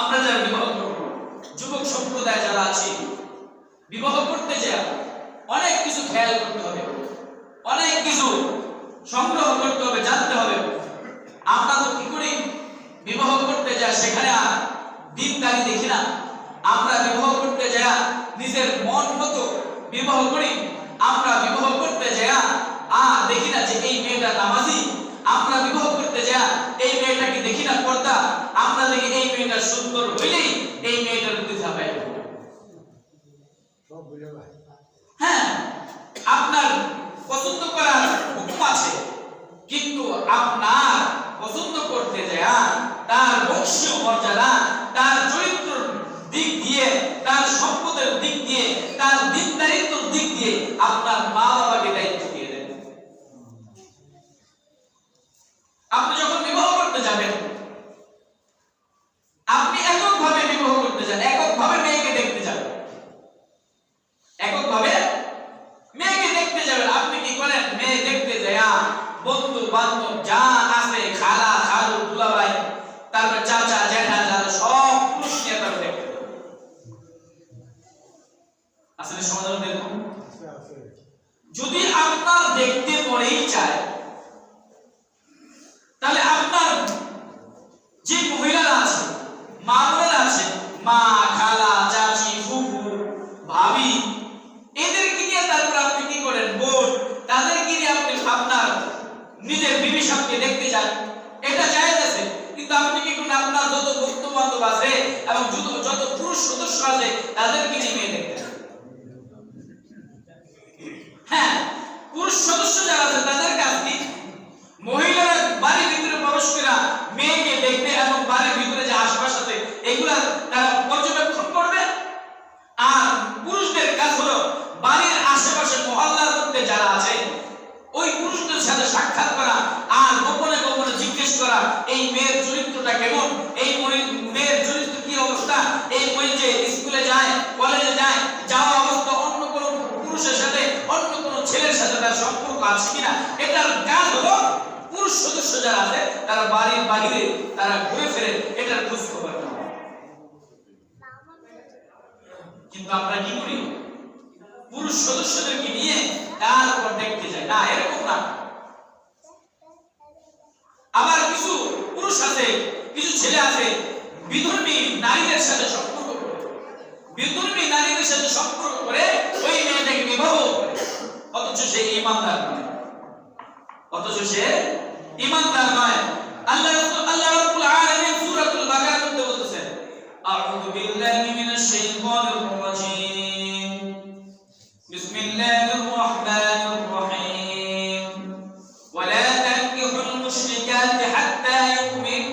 আমরা যারা বিবাহ করব যুবক সম্প্রদায় যারা আছি, বিবাহ করতে যা অনেক কিছু খেয়াল করতে হবে। অনেক কিছু সংগ্রহ করতে হবে, জানতে হবে। আমরা তো কি করি? বিবাহ করতে যা সেখানে দিনদারি দেখি না। আমরা বিবাহ করতে যা নিজের মন মতো বিবাহ করি। আমরা বিবাহ করতে যা আর দেখি না যে এই মেয়েটা নামাজি। আমরা বিবাহ করতে যা এই মেয়েটাকে দেখি না পর্দা। দেখি এই মেয়েটা সুন্দর হইলেই এই মেয়েটার প্রতি ঝাঁপাই হ্যাঁ আপনার পছন্দ করার হুকুম আছে কিন্তু আপনার পছন্দ করতে যায় তার বংশীয় মর্যাদা তার চরিত্র দিক দিয়ে তার সম্পদের দিক দিয়ে তার দিনদারিত্বর দিক দিয়ে আপনার মা বাবাকে দায়িত্ব দিয়ে দেন আপনি যখন বিবাহ করতে যাবেন আপনি এককভাবে বিবাহ করতে যান এককভাবে মেয়েকে দেখতে যাবেন এককভাবে মেয়েকে দেখতে যাবেন আপনি কি করেন মেয়ে দেখতে যায়া বন্ধু বান্ধব যা আছে, খালা, খালু তারপর চাচা, জ্যাঠা যারা সব দেখতে আসলে সমাধান দেখুন যদি আপনার দেখতে পরেই চায়, তাহলে আপনার যে মহিলারা আছে, মা আছে, মা, খালা চাচি ফুফু ভাবি এদেরকে নিয়ে তারপর আপনি কি করেন বোন তাদেরকে নিয়ে আপনি আপনার নিজের বিবি সামনে দেখতে যান এটা জায়েজ আছে কিন্তু আপনি কি করেন আপনার যত বন্ধু আছে এবং যত পুরুষ সদস্য আছে, তাদেরকে নিয়ে মেয়ে দেখতে হ্যাঁ পুরুষ সদস্য যারা আছে, তাদের কাজ কি? মহিলারা বাড়ির ভিতরে প্রবেশ করে মেয়েকে দেখবে এবং বাড়ির ভিতরে যে আশপাশ আছে এগুলা তারা পর্যবেক্ষণ করবে আর পুরুষদের কাজ হলো বাড়ির আশেপাশে মহল্লার মধ্যে যারা আছে ওই পুরুষদের সাথে সাক্ষাৎ করা আর গোপনে গোপনে জিজ্ঞেস করা এই মেয়ের চরিত্রটা কেমন এই মহি- মেয়ের চরিত্র কি অবস্থা এই মেয়ে যে স্কুলে যায় কলেজে যায় যাওয়া অবস্থা অন্য কোনো পুরুষের সাথে অন্য কোনো ছেলের সাথে আছে কিনা? এটার কাজ হলো পুরুষ সদস্য যারা আছে, তারা বাড়ির বাইরে তারা ঘুরে ফিরে এটার খোঁজ খবর কিন্তু আমরা কি করি? পুরুষ সদস্যদেরকে নিয়ে তারপর দেখতে যাই। না, এরকম না। আবার কিছু পুরুষ আছে, কিছু ছেলে আছে, বিধর্মী নারীদের সাথে সম্পর্ক করে। বিধর্মী নারীদের সাথে সম্পর্ক করে ওই মেয়েটাকে বিবাহ করে। অথচ সে ইমানদার নয় অথচ সে ইমানদার নয় আল্লাহ রাসূল- আল্লাহ রাব্বুল আলামিন সূরাতুল বাকারার মধ্যে বলতেছেন আউযু বিল্লাহি মিনাশ শাইতানির রাজীম বিসমিল্লাহির রহমানির রহিম ولا تنكحوا المشركات حتى يؤمن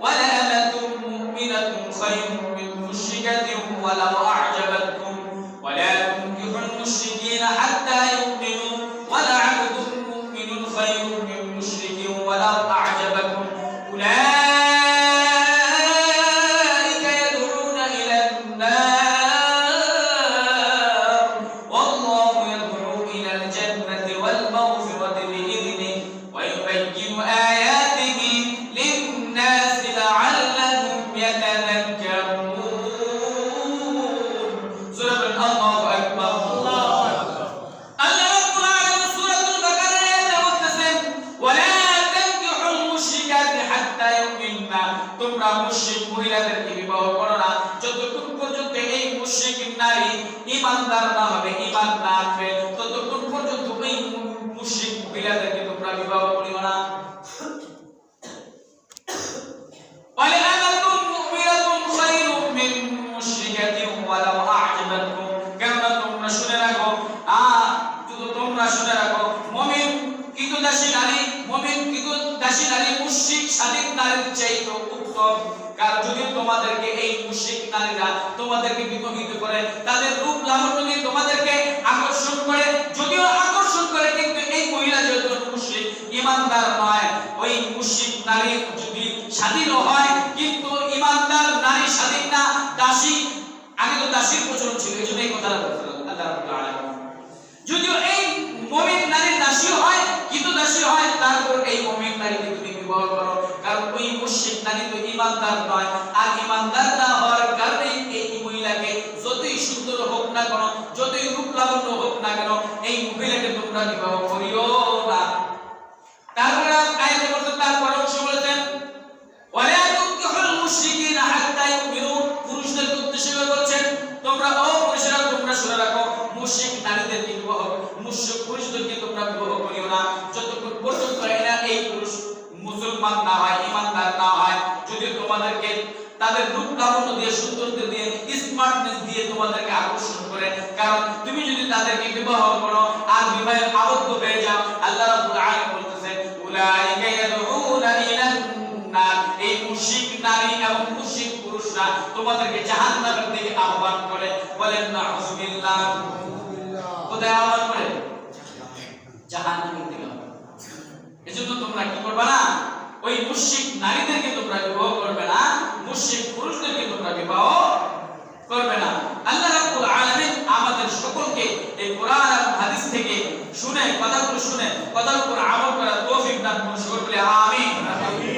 ولأمة مؤمنة خير من مشركة ولو أعجبتكم ولا تنكحوا المشركين حتى মহিলাদেরকে বিবাহ করো না? যতক্ষণ পর্যন্ত এই মুশরিক নারী ইমানদার না হবে ঈমান নারীর চাইতে উত্তম কারণ যদি তোমাদেরকে এই মুশরিক নারীরা তোমাদেরকে বিমোহিত করে, তাদের রূপ লাবণ্য তোমাদেরকে আকর্ষণ করে, যদিও আকর্ষণ করে, কিন্তু এই মহিলা যেহেতু মুশরিক ইমানদার নয়। ওই মুশরিক নারী যদি স্বাধীন হয়, কিন্তু ইমানদার নারী স্বাধীন না, দাসী, আগে তো দাসীর প্রচলন ছিল, এই জন্য এই কথাটা বলছিলাম। আল্লাহ যদিও এই মুমিন নারী দাসী হয় কিন্তু দাসী হয় তারপর এই মুমিন নারীকে তুমি বিবাহ করো কারণ ওই মুশরিক নারী তো ইমানদার নয়। আর ইমানদার না হওয়ার কারণে এই মহিলাকে যতই সুন্দর হোক না কেন, যতই রূপ লাবণ্য হোক না কেন, এই মহিলাকে তোমরা বিবাহ করিও না। তারপরে পুরুষদের তোমরা করিও না। যতক্ষণ এই পুরুষ মুসলমান না তাদের রূপ লাবণ্য দিয়ে সৌন্দর্য দিয়ে স্মার্টনেস দিয়ে তোমাদেরকে আকর্ষণ করে। কারণ তুমি যদি তাদেরকে বিবাহ করো আর বিবাহে আবদ্ধ হয়ে যাও আল্লাহ রাব্বুল আলামিন বলতেছেন উলাইকা ইয়াদউনা ইলান নার এই মুশরিক নারী এবং মুশরিক পুরুষরা তোমাদেরকে জাহান্নামের দিকে আহ্বান করে। বলেন নাউজুবিল্লাহ। কোথায় আহ্বান করে? জাহান্নামের দিকে এজন্য তোমরা কি করবে না? ওই মুশরিক নারীদেরকে তোমরা বিবাহ করবে না মুশরিক পুরুষদেরকে তোমরা বিবাহ করবে না। আল্লাহ রাব্বুল আলামিন আমাদের সকলকে এই কোরআন এবং হাদিস থেকে শুনে কথাগুলো শুনে কথার উপর আমল করার তৌফিক দান করুন। সকল আমিন। আমিন।